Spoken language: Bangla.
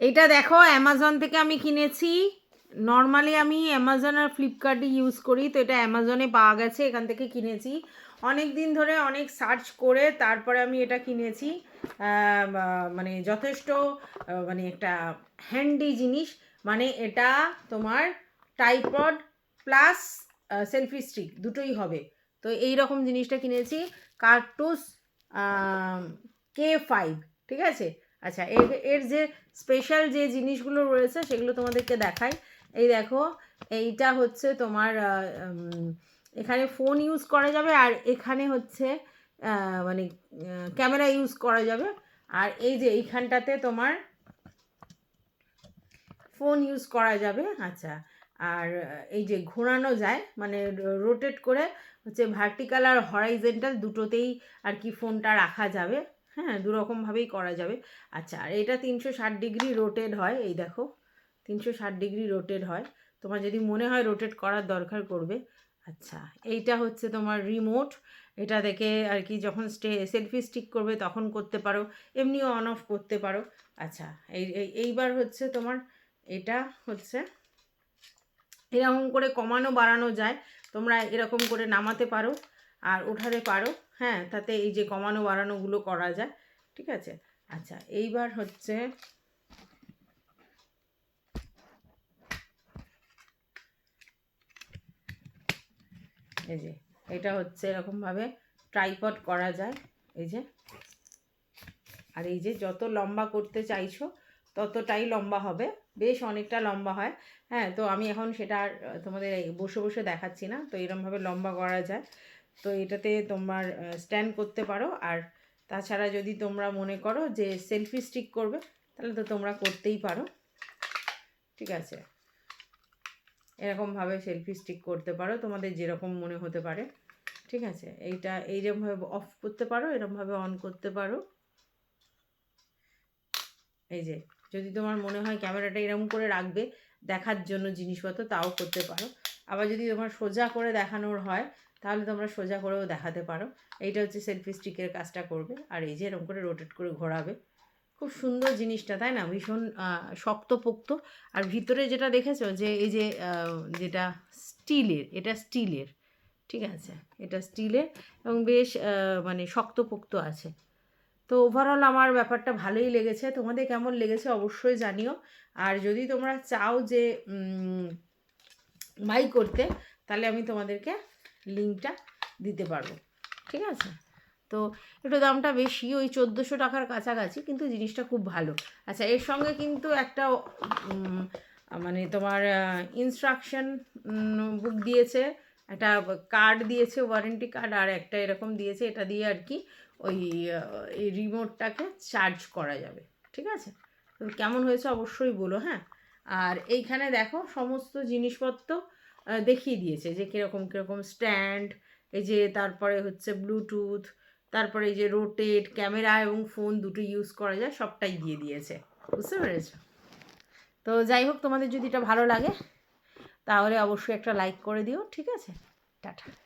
এটা দেখো অ্যামাজন থেকে আমি কিনেছি। নর্মালি আমি অ্যামাজন আর ফ্লিপকার্টই ইউজ করি, তো এটা অ্যামাজনে পাওয়া গেছে, এখান থেকে কিনেছি। অনেক দিন ধরে অনেক সার্চ করে তারপরে আমি এটা কিনেছি। মানে যথেষ্ট মানে একটা হ্যান্ডি জিনিস মানে এটা তোমার টাইপড প্লাস সেলফি স্টিক দুটোই হবে। তো এই রকম জিনিসটা কিনেছি কার্টুস কে ফাইভ ঠিক আছে? আচ্ছা এর এর যে স্পেশাল যে জিনিসগুলো রয়েছে সেগুলো তোমাদেরকে দেখাই। এই দেখো, এইটা হচ্ছে তোমার এখানে ফোন ইউজ করা যাবে আর এখানে হচ্ছে মানে ক্যামেরা ইউজ করা যাবে। আর এই যে এইখানটাতে তোমার ফোন ইউজ করা যাবে আচ্ছা। আর এই যে ঘোরানো যায় মানে রোটেট করে হচ্ছে ভার্টিক্যাল আর হরাইজেন্টাল দুটোতেই আর কি ফোনটা রাখা যাবে। হ্যাঁ দুরকমভাবেই করা যাবে। আচ্ছা আর এটা তিনশো ষাট ডিগ্রি রোটেট হয়, এই দেখো, তিনশো ষাট ডিগ্রি রোটেট হয়। তোমার যদি মনে হয় রোটেট করার দরকার করবে আচ্ছা এইটা হচ্ছে তোমার রিমোট এটা দেখে আর কি যখন স্টে সেলফি স্টিক করবে তখন করতে পারো, এমনিও অন অফ করতে পারো। আচ্ছা এই- এইবার হচ্ছে তোমার এটা হচ্ছে, এরকম করে কমানো বাড়ানো যায়, তোমরা এরকম করে নামাতে পারো। আর ওঠাতে পারো। হ্যাঁ তাতে এই যে কমানো বাড়ানোগুলো করা যায়। ঠিক আছে? আচ্ছা এইবার হচ্ছে এই যে, এটা হচ্ছে এরকমভাবে ট্রাইপড করা যায়। এই যে, আর এই যে যত লম্বা করতে চাইছো, ততটাই লম্বা হবে। বেশ অনেকটা লম্বা হয়। হ্যাঁ তো আমি এখন সেটা আর তোমাদের বসে বসে দেখাচ্ছি না। তো এরমভাবে লম্বা করা যায়। তো এটাতে তোমার স্ট্যান্ড করতে পারো। আর তাছাড়া যদি তোমরা মনে করো যে সেলফি স্টিক করবে, তাহলে তো তোমরা করতেই পারো। ঠিক আছে? এরকমভাবে সেলফি স্টিক করতে পারো। তোমাদের যেরকম মনে হতে পারে। ঠিক আছে? এইটা এইরকমভাবে অফ করতে পারো, এরকমভাবে অন করতে পারো। এই যে, যদি তোমার মনে হয় ক্যামেরাটা এরকম করে রাখবে, দেখার জন্য জিনিসপত্র, তাও করতে পারো। আবার যদি তোমার সোজা করে দেখানোর হয় তাহলে তোমরা সোজা করেও দেখাতে পারো। এইটা হচ্ছে সেলফি স্টিকের কাজটা করবে। আর এই যে এরকম করে রোটেট করে ঘোরাবে। খুব সুন্দর জিনিসটা, তাই না? ভীষণ শক্তপোক্ত। আর ভিতরে যেটা দেখেছ যে এই যে যেটা স্টিলের এটা স্টিলের ঠিক আছে? এটা স্টিলের এবং বেশ মানে শক্তপোক্ত আছে। তো ওভারঅল আমার ব্যাপারটা ভালোই লেগেছে। তোমাদের কেমন লেগেছে অবশ্যই জানিও। আর যদি তোমরা চাও যে বাই করতে, তাহলে আমি তোমাদেরকে লিঙ্কটা দিতে পারব, ঠিক আছে? তো একটু দামটা বেশি, ওই চোদ্দোশো টাকার কাছাকাছি, কিন্তু জিনিসটা খুব ভালো। আচ্ছা এর সঙ্গে কিন্তু একটা মানে তোমার ইনস্ট্রাকশন বুক দিয়েছে, একটা কার্ড দিয়েছে ওয়ারেন্টি কার্ড আর একটা এরকম দিয়েছে, এটা দিয়ে আর কি ওই এই রিমোটটাকে চার্জ করা যাবে, ঠিক আছে? তো কেমন হয়েছে অবশ্যই বলো হ্যাঁ? আর এইখানে দেখো, সমস্ত জিনিসপত্র দেখিয়ে দিয়েছে যে কীরকম কীরকম স্ট্যান্ড এই যে তারপরে হচ্ছে ব্লুটুথ তারপরে এই যে রোটেট ক্যামেরা এবং ফোন দুটো ইউজ করা যায়, সবটাই দিয়ে দিয়েছে। বুঝতে পেরেছ? তো যাই হোক, তোমাদের যদি এটা ভালো লাগে, তাহলে অবশ্যই একটা লাইক করে দিও, ঠিক আছে? টাটা।